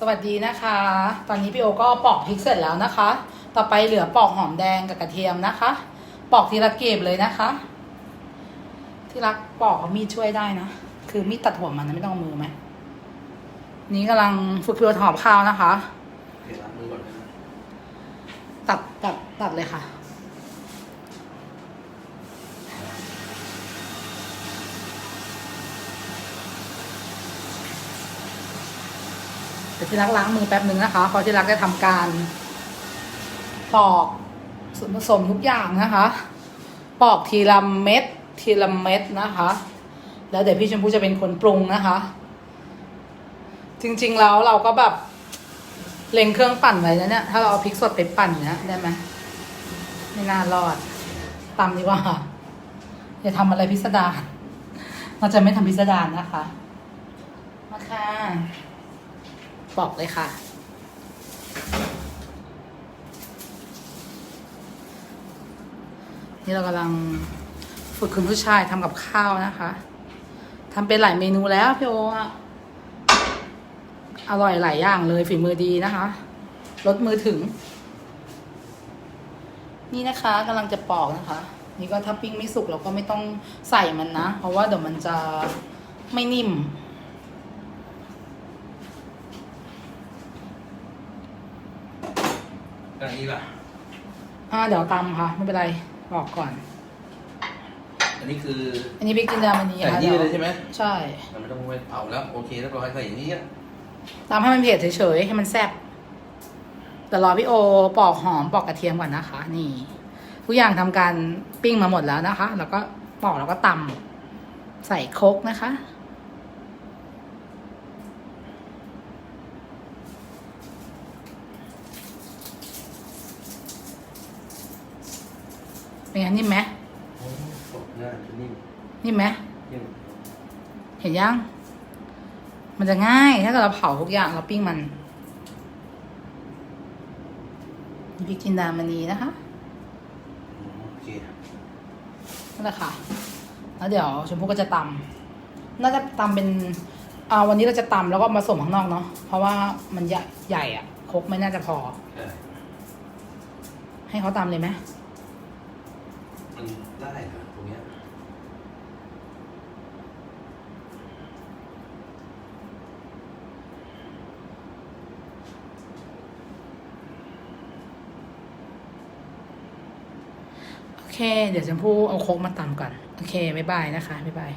สวัสดีนะคะ ตอนนี้พี่โอก็ปอกพริกเสร็จแล้วนะคะ ต่อไปเหลือปอกหอมแดงกับกระเทียมนะคะ ปอกทีละเกบเลยนะคะ ที่รักปอกเอามีดช่วยได้นะ คือมีดตัดหัวมันนะไม่ต้องเอามือไหม นี่กำลังฝึกเพื่อหอมข้าวนะคะเดี๋ยวล้างมือก่อนนะตัดตัดตัดเลยค่ะ เดี๋ยวที่รักล้างมือแป๊บหนึ่งนะคะพราะที่รักจะทำการปอกส่วนผสมทุกอย่างนะคะ ปอกทีละเม็ดทีละเม็ดนะคะ แล้วเดี๋ยวพี่ชมพู่จะเป็นคนปรุงนะคะ จริงๆแล้วเราก็แบบเล็งเครื่องปั่นไว้นะเนี่ยถ้าเราเอาพริกสดไปปั่นเนี่ยได้ไหมไม่น่ารอดตามดีกว่าอย่าทำอะไรพิสดารเราจะไม่ทำพิสดารนะคะ มาค่ะ บอกเลยค่ะ นี่เรากำลังฝึกคุณผู้ชายทำกับข้าวนะคะทำเป็นหลายเมนูแล้วพี่โออะอร่อยหลายอย่างเลยฝีมือดีนะคะรสมือถึง นี่นะคะกำลังจะปอกนะคะ นี่ก็ถ้าปิ้งไม่สุกเราก็ไม่ต้องใส่มันนะ เพราะว่าเดี๋ยวมันจะไม่นิ่ม อันนี้ล่ะ อ่าเดี๋ยวตำค่ะ ไม่เป็นไรบอกก่อน อันนี้คืออันนี้พริกจินดามันนีใส่ค่ะนี่เดี๋ยวเลยใช่ไหมใช่เราไม่ต้องไปเผาแล้วโอเคเรียบร้อยใส่อย่างนี้อะตำให้มันเผ็ดเฉยๆให้มันแซ่บแต่รอพี่โอปอกหอมปอกกระเทียมก่อนนะคะ นี่ทุกอย่างทำการปิ้งมาหมดแล้วนะคะ แล้วก็ปอกแล้วก็ตำใส่โครกนะคะ เป็นไงนิ่มไหมโอ้ตกง่ายนิ่มนิ่มไหมนิ่มเห็นยัง มันจะง่ายถ้าเกิดเราเผาทุกอย่างเราปิ้งมันนี่พริกจินดามณีนะคะอืมโอเคนั่นแหละค่ะ แล้วเดี๋ยวชมพู่ก็จะตำน่าจะตำเป็นอ่าวันนี้เราจะตำแล้วก็มาส่งข้างนอกเนาะ เพราะว่ามันใหญ่ใหญ่อะครกไม่น่าจะพอใช่ให้เขาตำเลยไหม มันได้เหรอตรงเนี้ยโอเค เดี๋ยวชมพู่เอาโคกมาตำก่อน โอเคบ๊ายบายนะคะบ๊ายบาย